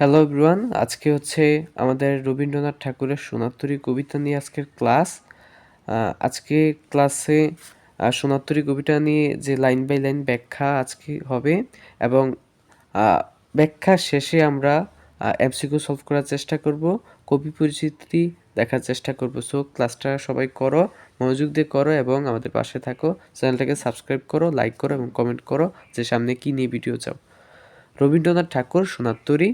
Hello everyone আজকে হচ্ছে আমাদের রবীন্দ্রনাথ ঠাকুরের সোনাত্তরী কবিতা নিয়ে আজকের ক্লাস। আজকে ক্লাসে সোনাত্তরী কবিতা নিয়ে যে লাইন বাই লাইন ব্যাখ্যা আজকে হবে এবং ব্যাখ্যা শেষে আমরা এমসিকিউ সলভ করার চেষ্টা করব, কবি পরিচিতি দেখার চেষ্টা করব। সো ক্লাসটা সবাই করো, মনোযোগ দিয়ে করো এবং আমাদের পাশে থাকো। চ্যানেলটাকে সাবস্ক্রাইব করো, লাইক করো এবং কমেন্ট করো যে সামনে কি নিয়ে ভিডিও চাও। রবীন্দ্রনাথ ঠাকুর সোনাত্তরী।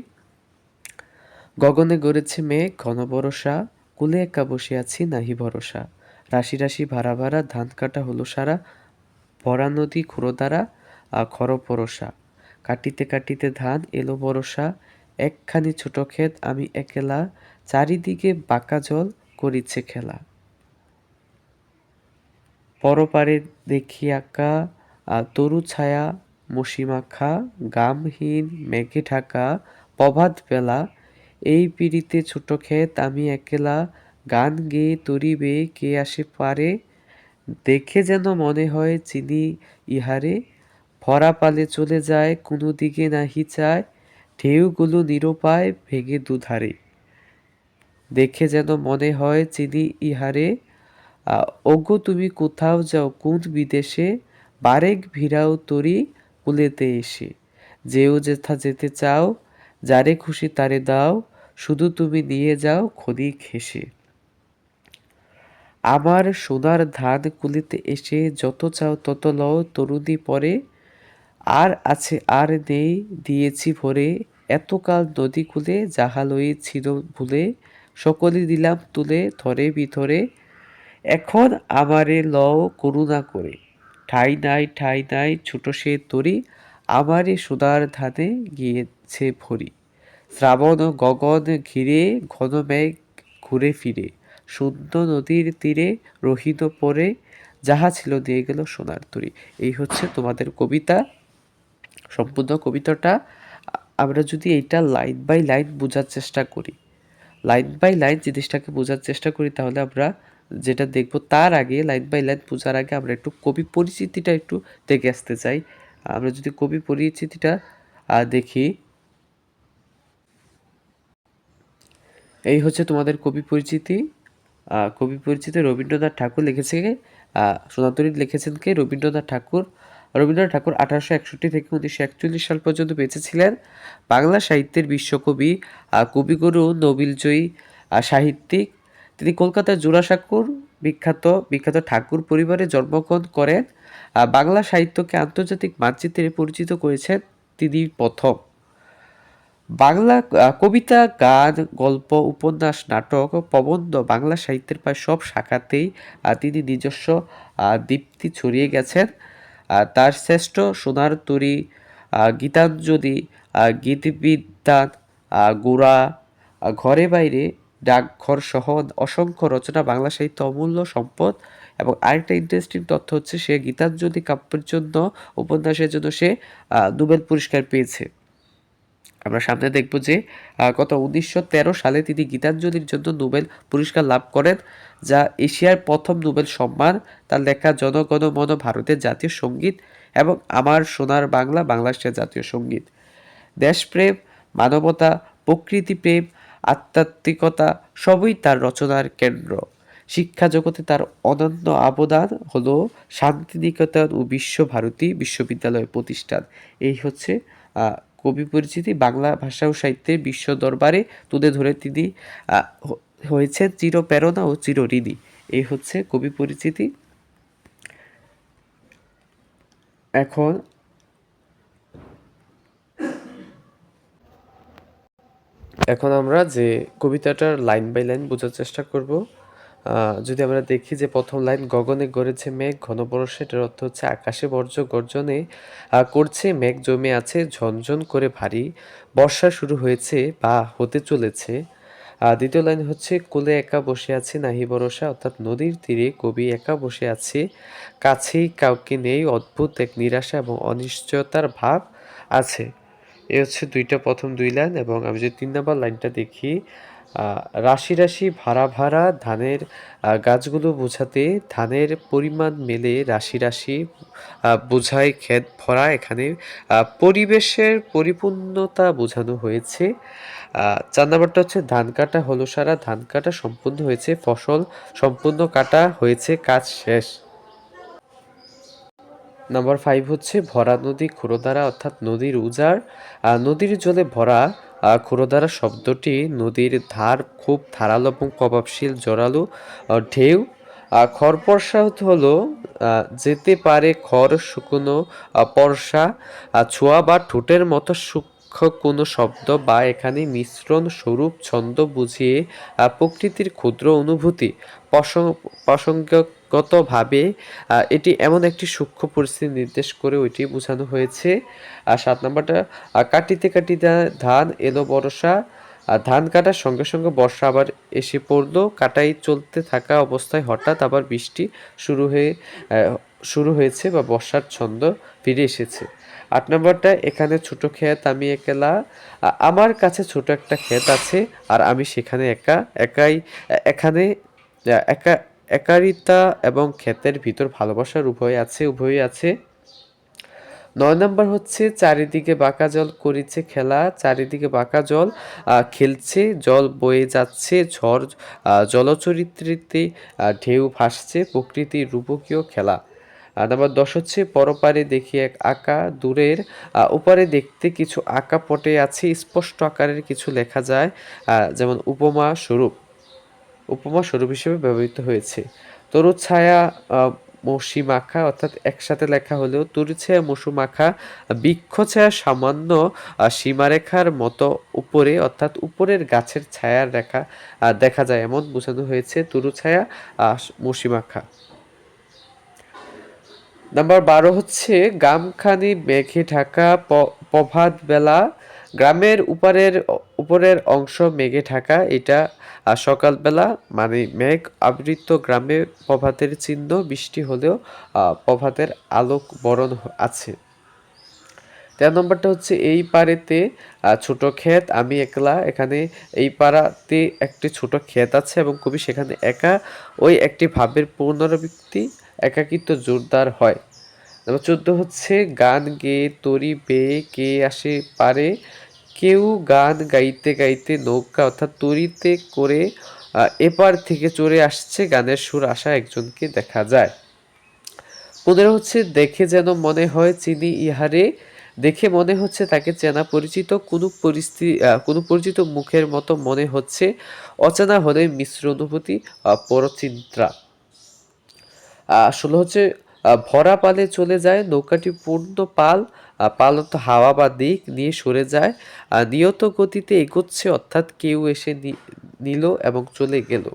গগনে গড়েছে মেয়ে ঘন বরষা কুলে একা বসে আছি, নাহি ভরসা। রাশি রাশি ভাড়া ভাড়া, ধান কাটা হলো সারা, ভরা নদী খুঁড়োদ্বারা খর পরশা কাটিতে কাটিতে ধান এলো বরষা একখানি ছোট ক্ষেত আমি একেলা, চারিদিকে বাঁকা জল করিছে খেলা। পরপারে দেখি আঁকা তরু ছায়া, মসিমাখা, গামহীন, মেঘে ঢাকা, প্রভাত বেলা এই পিড়িতে ছোট ক্ষেত, আমি একলা গান গেয়ে তরি বেয়ে কে আসে পারে? দেখে যেন মনে হয় চিনি ইহারে। ভরা পালে চলে যায়, কোনো দিকে নাহি চায়। ঢেউগুলো নিরুপায় ভেঙে দুধারে। দেখে যেন মনে হয় চিনি ইহারে। ওগো তুমি কোথাও যাও, কোন বিদেশে? বারেক ভিড়াও তরি কুলেতে এসে। যেও যেথা যেতে চাও, যারে খুশি তারে দাও। শুধু তুমি নিয়ে যাও খনি ঘেসে আমার সোনার ধান কুলিতে এসে যত চাও তত লও, তরুণী পরে। আর আছে আর নেই, দিয়েছি ভরে। এতকাল নদী কুলে যাহা লইছিল ভুলে সকলে দিলাম তুলে ধরে ভিতরে এখন আমারে লও করুণা করে। ঠাই নাই ঠাই নাই, ছোট সে তরি। আমারে সোনার ধানে গিয়েছে ভরি। শ্রাবণ ও গগন ঘিরে ঘন মেঘ ঘুরে ফিরে, শূন্য নদীর তীরে রহিত পরে যাহা ছিল দিয়ে গেল সোনার তরী। এই হচ্ছে তোমাদের কবিতা। সম্পূর্ণ কবিতাটা আমরা যদি এইটা লাইন বাই লাইন বোঝার চেষ্টা করি, লাইন বাই লাইন জিনিসটাকে বোঝার চেষ্টা করি, তাহলে আমরা যেটা দেখব তার আগে লাইন বাই লাইন বোঝার আগে আমরা একটু কবি পরিচিতিটা একটু দেখে আসতে চাই। আমরা যদি কবি পরিচিতিটা দেখি এই হচ্ছে তোমাদের কবি পরিচিতি। কবি পরিচিতি রবীন্দ্রনাথ ঠাকুর লিখেছে সোনাতরী লিখেছেন কে? রবীন্দ্রনাথ ঠাকুর। রবীন্দ্রনাথ ঠাকুর আঠারোশো একষট্টি থেকে উনিশশো একচল্লিশ সাল পর্যন্ত বেঁচে ছিলেন বাংলা সাহিত্যের বিশ্বকবি কবিগুরু, নোবেলজয়ী সাহিত্যিক। তিনি কলকাতার জোড়াসাঁকোর বিখ্যাত বিখ্যাত ঠাকুর পরিবারে জন্মগ্রহণ করেন। বাংলা সাহিত্যকে আন্তর্জাতিক মানচিত্রে পরিচিত করেছেন তিনি প্রথম। বাংলা কবিতা, গান, গল্প, উপন্যাস, নাটক, প্রবন্ধ, বাংলা সাহিত্যের প্রায় সব শাখাতেই তিনি নিজস্ব দীপ্তি ছড়িয়ে গেছেন। তার শ্রেষ্ঠ সোনার তরী গীতাঞ্জলি গীতবিদ্যান গোড়া ঘরে বাইরে, ডাকঘর সহ অসংখ্য রচনা, বাংলা সাহিত্য অমূল্য সম্পদ এবং আরেকটা ইন্টারেস্টিং তথ্য হচ্ছে সে গীতাঞ্জলি কাব্যের জন্য, উপন্যাসের জন্য সে নোবেল পুরস্কার পেয়েছে। আমরা সামনে দেখব যে গত উনিশশো তেরো সালে তিনি গীতাঞ্জলির জন্য নোবেল পুরস্কার লাভ করেন, যা এশিয়ার প্রথম নোবেল সম্মান। তার লেখা জনগণ মন ভারতের জাতীয় সংগীত এবং আমার সোনার বাংলা বাংলাদেশের জাতীয় সংগীত। দেশপ্রেম, মানবতা প্রকৃতিপ্রেম আধ্যাত্মিকতা সবই তার রচনার কেন্দ্র। শিক্ষা জগতে তার অনন্য অবদান হল শান্তিনিকেতন ও বিশ্বভারতী বিশ্ববিদ্যালয় প্রতিষ্ঠান। এই হচ্ছে কবি পরিচিতি বাংলা ভাষা ও সাহিত্যের বিশ্ব দরবারে তুলে ধরে তিনি আহ, হ- হয়েছেন চিরপ্রেরণা ও চিরঋণী এই হচ্ছে কবি পরিচিতি। এখন এখন আমরা যে কবিতাটার লাইন বাই লাইন বোঝার চেষ্টা করব। যদি আমরা দেখি যে প্রথম লাইন, গগনে গড়েছে মেঘ, ঘন বর্ষে এটার অর্থ হচ্ছে আকাশে বর্জ্য গর্জনে করছে মেঘ, জমে আছে ঝনঝন করে ভারী, বর্ষা শুরু হয়েছে বা হতে চলেছে। দ্বিতীয় লাইন হচ্ছে, কোলে একা বসে আছে, নাহি ভরসা, অর্থাৎ নদীর তীরে কবি একা বসে আছে, কাছেই কাউকে নেই, অদ্ভুত এক নিরাশা এবং অনিশ্চয়তার ভাব আছে। এ হচ্ছে দুইটা প্রথম দুই লাইন এবং আমি যদি তিন নম্বর লাইনটা দেখি রাশি রাশি ভাড়া ভাড়া ধানের গাছগুলো বোঝাতে ধানের পরিমাণ মেলে রাশি রাশি বোঝায় ক্ষেত ভরা। এখানে পরিবেশের পরিপূর্ণতা বোঝানো হয়েছে। চার নাম্বারটা হচ্ছে ধান কাটা, হলো সারা ধান কাটা সম্পূর্ণ হয়েছে, ফসল সম্পূর্ণ কাটা হয়েছে, কাজ শেষ। নাম্বার ফাইভ হচ্ছে ভরা নদী ক্ষুরোদ্বারা অর্থাৎ নদীর উজাড়। নদীর জলে ভরা আহ, ক্ষুরোদ্বারা শব্দটি নদীর ধার খুব ধারালো এবং প্রভাবশীল জোরালো ঢেউ আহ, খরপর্ষা হলো যেতে পারে খড় শুকনো পর্ষা ছোঁয়া বা ঠোঁটের মতো সূক্ষ্ম কোনো শব্দ বা এখানে মিশ্রণ স্বরূপ ছন্দ বুঝিয়ে প্রকৃতির ক্ষুদ্র অনুভূতি প্রসঙ্গ প্রসঙ্গগতভাবে এটি এমন একটি সূক্ষ্ম পরিস্থিতি নির্দেশ করে ওইটি বোঝানো হয়েছে। আর সাত নম্বরটা কাটিতে কাটিতে ধান এলো বর্ষা আর ধান কাটার সঙ্গে সঙ্গে বর্ষা আবার এসে পড়ল। কাটাই চলতে থাকা অবস্থায় হঠাৎ আবার বৃষ্টি শুরু হয়ে শুরু হয়েছে বা বর্ষার ছন্দ ফিরে এসেছে। আট নম্বরটা, এখানে ছোট ক্ষেত আমি একলা। আমার কাছে ছোট একটা ক্ষেত আছে, আর আমি সেখানে একা, একাই এখানে একা, একারিতা এবং ক্ষেতের ভিতর ভালোবাসার উভয় আছে, উভয়ই আছে। নয় নম্বর হচ্ছে, চারিদিকে বাঁকা জল করিছে খেলা, চারিদিকে বাঁকা জল খেলছে, জল বয়ে যাচ্ছে, ঝড় জলচরিত্রিতে ঢেউ ভাসছে, প্রকৃতির রূপকীয় খেলা। নাম্বার দশ হচ্ছে পরপারে দেখি এক আঁকা দূরের ওপারে দেখতে কিছু আঁকা পটে আছে, স্পষ্ট আকারের কিছু লেখা যায় যেমন উপমা স্বরূপ। উপমা স্বরূপ হিসেবে ব্যবহৃত হয়েছে। তরু ছায়া মৌসি মাখা অর্থাৎ একসাথে লেখা হলেও তরু ছায়া মৌসু মাখা বৃক্ষ ছায়া সামান্য সীমারেখার মতো উপরে, অর্থাৎ উপরের গাছের ছায়ার রেখা দেখা যায়। এমন বোঝানো হয়েছে তরু ছায়া মৌসি মাখা নাম্বার বারো হচ্ছে গামখানি মেঘে ঢাকা প্রভাত বেলা গ্রামের উপরের উপরের অংশ মেঘে ঢাকা। এটা সকালবেলা মানে মেঘ আবৃত গ্রামে প্রভাতের চিহ্ন, বৃষ্টি হলেও প্রভাতের আলোক বরণ আছে। তেরো নম্বরটা হচ্ছে এই পাড়েতে ছোট ক্ষেত। আমি একলা, এখানে এই পাড়াতে একটি ছোট ক্ষেত আছে এবং কবি সেখানে একা। ওই একটি ভাবের পুনরাবৃত্তি একাকিত্ব জোরদার হয়। নাম্বার চোদ্দ হচ্ছে, গান গেয়ে তরি বেয়ে কে আসে পারে। কেউ গান গাইতে গাইতে নৌকা অর্থাৎ তরিতে করে এপার থেকে চড়ে আসছে, গানের সুর আসা একজনকে দেখা যায়। পনেরো হচ্ছে, দেখে যেন মনে হয় চিনি ইহারে। দেখে মনে হচ্ছে তাকে চেনা পরিচিত, কোনো পরিস্থিতি কোনো পরিচিত মুখের মতো মনে হচ্ছে। অচেনা হলে মিশ্র অনুভূতি পরচিন্তা। আসলে হচ্ছে ভরা পালে চলে যায়, নৌকাটি পূর্ণ পাল পালত হাওয়া বা দিক নিয়ে সরে যায় নিয়ত গতিতে এগোচ্ছে, অর্থাৎ কেউ এসে নিল এবং চলে গেল।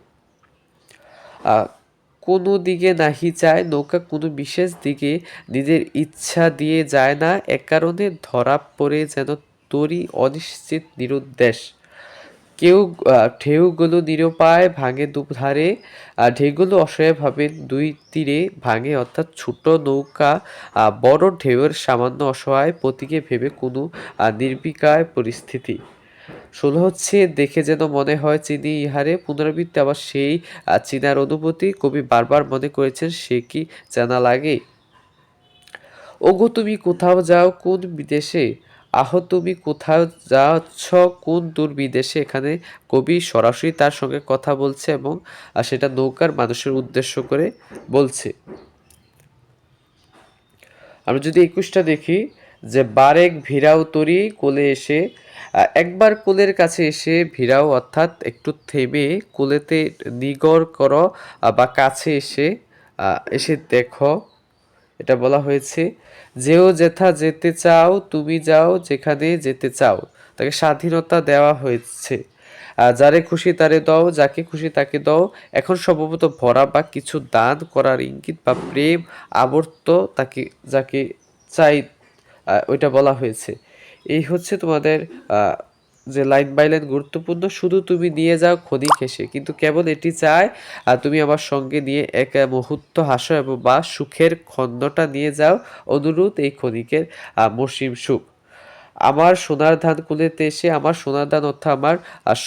কোনো দিকে নাহি চায় নৌকা কোনো বিশেষ দিকে নিজের ইচ্ছা দিয়ে যায় না এক কারণে ধরা পড়ে যেন তরি অনিশ্চিত নিরুদ্দেশ। কেউ ঢেউগুলো নিরুপায় ভাঙে দুধারে আর ঢেউগুলো অসহায়ভাবে দুই তীরে ভাঙে অর্থাৎ ছোট নৌকা বড় ঢেউয়ের সামান্য অসহায় প্রতীকে ভেবে কোনো আহ, নির্বিকার পরিস্থিতি। ষোলো হচ্ছে দেখে যেন মনে হয় চিনি ইহারে পুনরাবৃত্তি আবার সেই চিনার অনুভূতি। কবি বারবার মনে করেছেন সে কি জানা লাগে? ওগো তুমি কোথাও যাও কোন বিদেশে? আহ, তুমি কোথাও যাচ্ছ? কোন দূর বিদেশে? এখানে কবি সরাসরি তার সঙ্গে কথা বলছে এবং সেটা নৌকার মানুষের উদ্দেশ্য করে বলছে। আমরা যদি একুশটা দেখি, যে বারেক ভিড়াও তরি কোলে এসে একবার কোলের কাছে এসে ভিড়াও অর্থাৎ একটু থেমে কোলেতে নিগর করো বা কাছে এসে এসে দেখো। এটা বলা হয়েছে, যেও যেথা যেতে চাও, তুমি যাও যেখানে যেতে চাও। তাকে স্বাধীনতা দেওয়া হয়েছে। যারে খুশি তারে দাও, যাকে খুশি তাকে দাও। এখন সম্ভবত ভরা বা কিছু দান করার ইঙ্গিত বা প্রেম, আবর্ত তাকে, যাকে চাই ওইটা বলা হয়েছে। এই হচ্ছে তোমাদের যে লাইন বাই লাইন গুরুত্বপূর্ণ শুধু তুমি নিয়ে যাও খনি খেসে। কিন্তু কেবল এটি চায় আর তুমি আমার সঙ্গে নিয়ে এক মুহূর্ত হাসো এবং বা সুখের খণ্ডটা নিয়ে যাও অনুরোধ এই আহ, মসৃণ সুখ। আমার সোনার ধান কুলেতে এসে আমার সোনার ধান অর্থাৎ আমার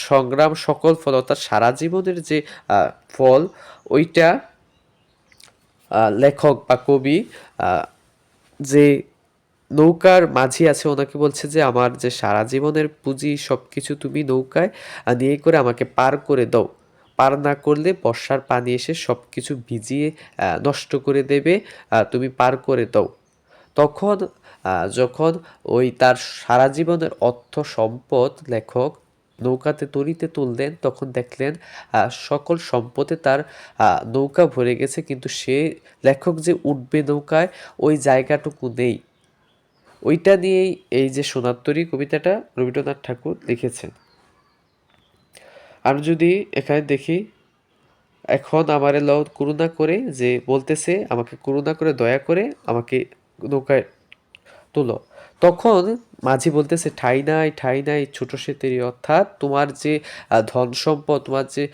সংগ্রাম সকল ফল অর্থাৎ সারা জীবনের যে ফল ওইটা লেখক বা কবি যে নৌকার মাঝি আছে, ওনাকে বলছে যে, আমার যে সারা জীবনের পুঁজি সব কিছু তুমি নৌকায় নিয়ে করে আমাকে পার করে দাও। পার না করলে বর্ষার পানি এসে সব কিছু ভিজিয়ে নষ্ট করে দেবে তুমি পার করে দাও। তখন যখন ওই তার সারা জীবনের অর্থ সম্পদ লেখক নৌকাতে তরিতে তুললেন, তখন দেখলেন সকল সম্পদে তার নৌকা ভরে গেছে, কিন্তু সে লেখক যে উঠবে নৌকায়, ওই জায়গাটুকু নেই। ওইটা নিয়েই এই যে সোনাত্তরী কবিতাটা রবীন্দ্রনাথ ঠাকুর লিখেছেন। আমরা যদি এখানে দেখি, এখন আমার লও করুণা করে যে বলতেছে, আমাকে করুণা করে, দয়া করে আমাকে নৌকায় তুলো। তখন মাঝি বলতেছে, ঠাই নাই ঠাই নাই, ছোট সেতেরি অর্থাৎ তোমার যে ধন সম্পদ, তোমার যে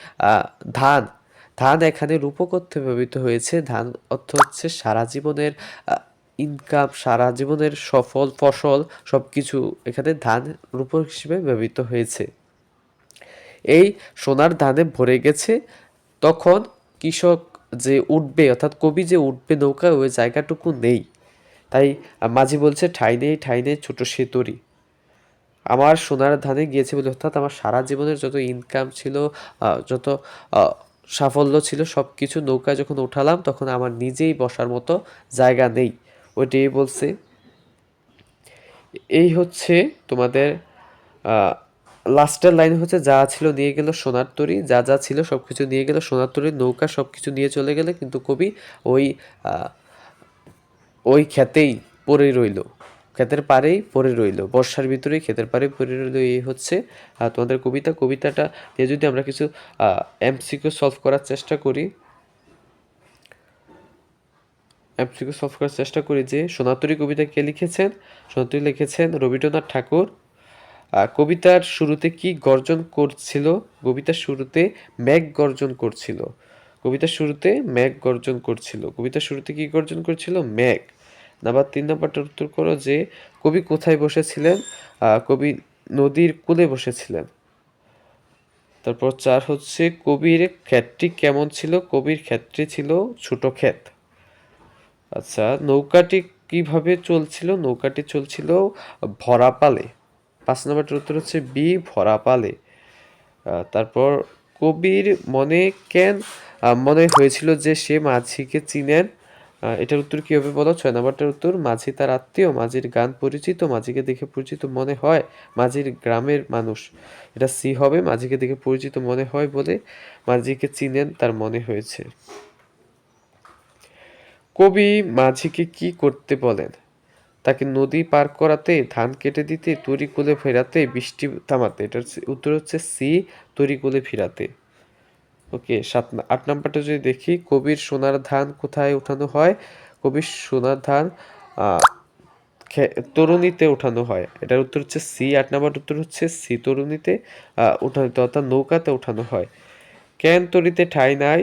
ধান ধান এখানে রূপক অর্থে ব্যবহৃত হয়েছে। ধান অর্থ হচ্ছে সারা জীবনের ইনকাম, সারা জীবনের সফল ফসল সব কিছু এখানে ধান রূপক হিসেবে ব্যবহৃত হয়েছে। এই সোনার ধানে ভরে গেছে, তখন কৃষক যে উঠবে, অর্থাৎ কবি যে উঠবে নৌকায় ওই জায়গাটুকু নেই। তাই মাঝি বলছে, ঠাই নেই ঠাই নেই, ছোট সেতরি আমার সোনার ধানে গিয়েছে বলে, অর্থাৎ আমার সারা জীবনের যত ইনকাম ছিল যত সাফল্য ছিল সব কিছু নৌকায় যখন উঠালাম, তখন আমার নিজেই বসার মতো জায়গা নেই। ওইটাই বলছি। এই হচ্ছে তোমাদের লাস্টের লাইন হচ্ছে, যা ছিল নিয়ে গেল সোনার তরী, যা যা ছিল সব কিছু নিয়ে গেল সোনার তরী, নৌকা সব কিছু নিয়ে চলে গেলে কিন্তু কবি ওই ওই ক্ষেতেই পড়ে রইল। ক্ষেতের পাড়েই পড়ে রইল, বর্ষার ভিতরেই ক্ষেতের পাড়ে পড়ে রইল। এই হচ্ছে তোমাদের কবিতা। কবিতাটা নিয়ে যদি আমরা কিছু এমসিকিউ সলভ করার চেষ্টা করি এমসিকিউ সলভ করার চেষ্টা করি যে সোনাতরী কবিতা কে লিখেছেন? সোনাতরী লিখেছেন রবীন্দ্রনাথ ঠাকুর। কবিতার শুরুতে কি গর্জন করছিল? কবিতার শুরুতে মেঘ গর্জন করছিল। কবিতার শুরুতে মেঘ গর্জন করছিল। কবিতার শুরুতে কি গর্জন করছিল? মেঘ। নাম্বার তিন, নাম্বারটার উত্তর করো যে, কবি কোথায় বসেছিলেন? কবি নদীর কূলে বসেছিলেন। তারপর চার হচ্ছে, কবির ক্ষেতটি কেমন ছিল? কবির ক্ষেতটি ছিল ছোট ক্ষেত। আচ্ছা নৌকাটি কীভাবে চলছিল? নৌকাটি চলছিল ভরা পালে পাঁচ নম্বরটার উত্তর হচ্ছে বি ভরা পালে তারপর কবির মনে কেন মনে হয়েছিল যে সে মাঝিকে চিনেন? এটার উত্তর কি হবে বলো? ছয় নম্বরটার উত্তর, মাঝি তার আত্মীয়, মাঝির গান পরিচিত, মাঝিকে দেখে পরিচিত মনে হয় মাঝির গ্রামের মানুষ। এটা সি হবে, মাঝিকে দেখে পরিচিত মনে হয় বলে মাঝিকে চিনেন তার মনে হয়েছে। কবি মাঝিকে কি করতে বলেন? তাকে নদী পার করাতে, ধান কেটে দিতে, তরি কোলে ফেরাতে, বৃষ্টি থামাতে। এটার উত্তর হচ্ছে সি, তরি কোলে ফিরাতে। ওকে, সাত আট নাম্বারটা যদি দেখি, কবির সোনার ধান কোথায় উঠানো হয়? কবির সোনার ধান তরুণীতে উঠানো হয়। এটার উত্তর হচ্ছে সি, আট নাম্বার উত্তর হচ্ছে সি, তরুণীতে উঠানো অর্থাৎ নৌকাতে উঠানো হয়। ক্যান তরিতে ঠাঁই নাই?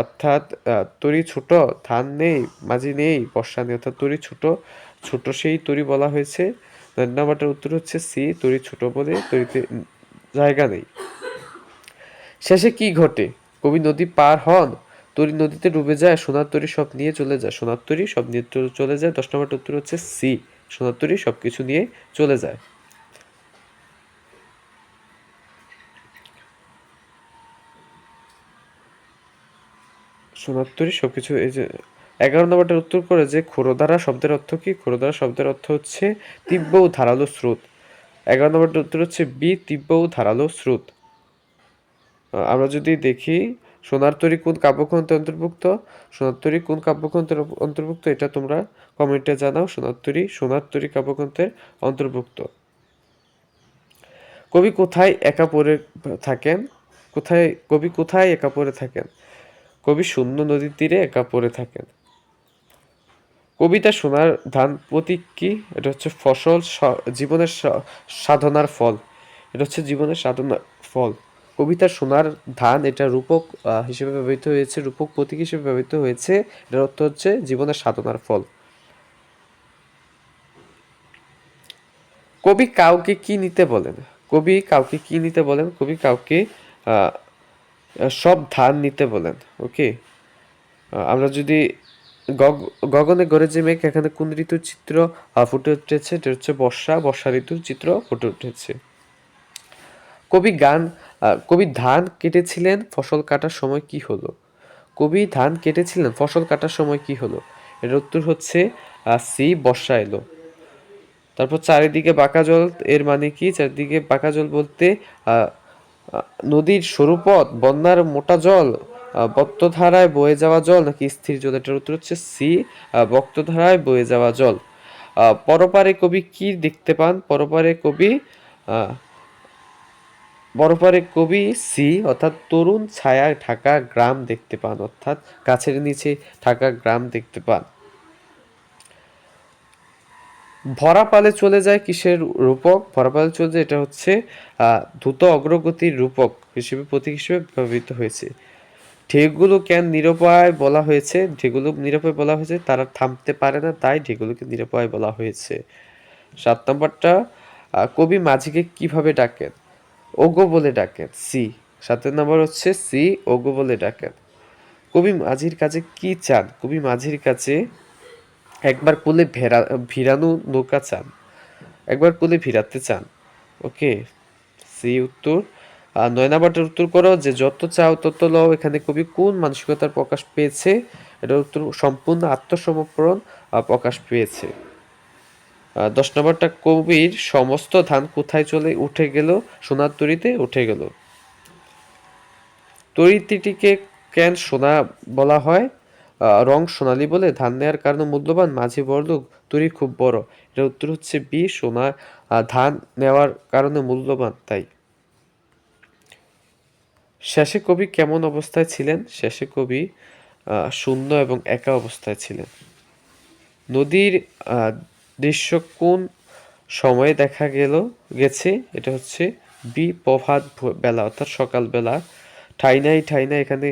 অর্থাৎ তরি ছোট, ধান নেই, মাঝি নেই, বর্ষা নেই, অর্থাৎ তরি ছোট ছোট সেই তরি বলা হয়েছে। নাম্বারটার উত্তর হচ্ছে সি, তরি ছোট বলে তরিতে জায়গা নেই। শেষে কি ঘটে? কবি নদী পার হন, তরি নদীতে ডুবে যায়, সোনার তরি সব নিয়ে চলে যায়, সোনার তরি সব নিয়ে চলে যায়, দশ নম্বরটা উত্তর হচ্ছে সি, সোনার তরি সব কিছু নিয়ে চলে যায়। সোনার তরি সব কিছু এই যে এগারো নম্বরটার উত্তর করে যে খোরধারা শব্দের অর্থ কি? খোরধারা শব্দের অর্থ হচ্ছে তীব্র ও ধারালো স্রোত। এগারো নম্বরটার উত্তর হচ্ছে বি, তীব্র ও ধারালো স্রোত। আমরা যদি দেখি, সোনার তরী কোন কাব্যগ্রন্থে অন্তর্ভুক্ত? সোনার তরী কোন কাব্যগ্রন্থের অন্তর্ভুক্ত? এটা তোমরা কমেন্টে জানাও, সোনার তরী সোনার তরী কাব্যগ্রন্থের অন্তর্ভুক্ত। কবি কোথায় একা পড়ে থাকেন? কোথায়, কবি কোথায় একা পড়ে থাকেন? কবি শূন্য নদীর তীরে একা পড়ে থাকেন। কবিতা সোনার ধান প্রতীক কি? এটা হচ্ছে ফসল জীবনের সাধনার ফল। এটা হচ্ছে জীবনের সাধনার ফল। কবিতা সোনার ধান এটা রূপক হিসেবে ব্যবহৃত হয়েছে, রূপক প্রতীক হিসেবে ব্যবহৃত হয়েছে। এটার অর্থ হচ্ছে জীবনের সাধনার ফল। কবি কাউকে কি নিতে বলেন? কবি কাউকে কি নিতে বলেন? কবি কাউকে সব ধান নিতে বলেন ওকে আমরা যদি গগ- গগনে গড়ে যে মেঘ, এখানে কোন ঋতুর চিত্র ফুটে উঠেছে? এটা হচ্ছে বর্ষা বর্ষা ঋতুর চিত্র ফুটে উঠেছে। কবি গান কবি ধান কেটেছিলেন, ফসল কাটার সময় কি হলো? কবি ধান কেটেছিলেন, ফসল কাটার সময় কি হলো? এর উত্তর হচ্ছে সি, বর্ষা এলো। তারপর চারিদিকে বাঁকা জল, এর মানে কি? চারিদিকে বাঁকা জল বলতে নদীর সরু পথ বন্যার মোটা জল বক্তধারায় বয়ে যাওয়া জল, নাকি স্থির জল এটার উত্তর হচ্ছে সি বক্তধারায় বয়ে যাওয়া জল। পরপারে কবি কি দেখতে পান? পরপারে কবি পরপারে কবি সি অর্থাৎ তরুণ ছায়া ঢাকা গ্রাম দেখতে পান, অর্থাৎ গাছের নিচে ঢাকা গ্রাম দেখতে পান। ভরা পালে চলে যায় কিসের রূপক? ভরা পালে চলে যায়, এটা হচ্ছে দ্রুত অগ্রগতির রূপক হিসেবে প্রতীক হিসেবে ব্যবহৃত হয়েছে। ঢেউগুলো কেন নিরপায় বলা হয়েছে? ঢেউগুলো নিরপায় বলা হয়েছে, তারা থামতে পারে না, তাই ঢেউগুলোকে নিরপায় বলা হয়েছে। সাত নম্বরটা কবি মাঝিকে কীভাবে ডাকেন? ওগো বলে ডাকেন, সি। সাতের নম্বর হচ্ছে, সি, ওগো বলে ডাকেন। কবি মাঝির কাছে কি চান? কবি মাঝির কাছে একবার কোলে ভেড়া ভিড়ানো নৌকা চান। একবার কোলে ভিড়াতে চান। ওকে, সি উত্তর। আর নয় নাম্বারটার উত্তর করো যে যত চাও তত লও। এখানে কবি কোন মানসিকতার প্রকাশ পেয়েছে? এটার উত্তর সম্পূর্ণ আত্মসমর্পণ প্রকাশ পেয়েছে। দশ নম্বরটা কবির সমস্ত ধান কোথায় চলে? উঠে গেল সোনার তরিতে উঠে গেল। তরিতিটিকে কেন সোনা বলা হয়? রং সোনালী বলে ধান নেওয়ার কারণে মূল্যবান মাঝি বড়লোক তরি খুব বড়। এর উত্তর হচ্ছে বি, সোনা ধান নেওয়ার কারণে মূল্যবান, তাই। শেষে কবি কেমন অবস্থায় ছিলেন? শেষে কবি শূন্য এবং একা অবস্থায় ছিলেন। নদীর দৃশ্য কোন সময়ে দেখা গেল, গেছে? এটা হচ্ছে বি, প্রভাত বেলা, অর্থাৎ সকালবেলা। ঠাইনাই ঠাইনা এখানে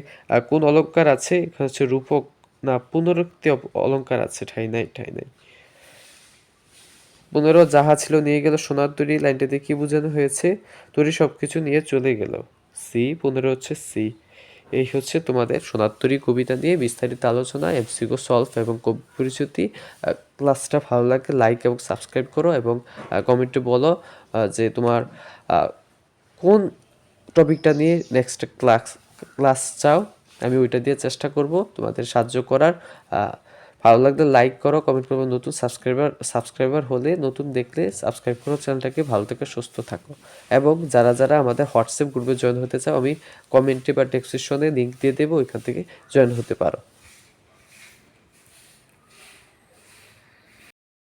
কোন অলংকার আছে? এখানে হচ্ছে রূপক না, পুনরুক্তি অলংকার আছে, ঠাই নাই পনেরো যাহা ছিল নিয়ে গেল, সোনার তরী লাইনটাতে কি বোঝানো হয়েছে? তরী সবকিছু নিয়ে চলে গেল। সি পনেরো হচ্ছে সি। এই হচ্ছে তোমাদের সোনার তরী কবিতা নিয়ে বিস্তারিত আলোচনা এমসিকো সলভ এবং পরিচিতি। ক্লাসটা ভালো লাগলে লাইক এবং সাবস্ক্রাইব করো এবং কমেন্টে বলো যে তোমার কোন টপিকটা নিয়ে নেক্সট ক্লাস ক্লাস চাও। আমি ওইটা দিয়ে চেষ্টা করব তোমাদের সাহায্য করার। ভালো লাগলে লাইক করো কমেন্ট করো নতুন সাবস্ক্রাইবার সাবস্ক্রাইবার হলে নতুন দেখলে সাবস্ক্রাইব করো, চ্যানেলটাকে ভালো থেকে সুস্থ থাকো। এবং যারা যারা আমাদের হোয়াটসঅ্যাপ গ্রুপে জয়েন হতে চাও, আমি কমেন্টে বা ডেসক্রিপশনে লিঙ্ক দিয়ে দেবো, ওইখান থেকে জয়েন হতে পারো।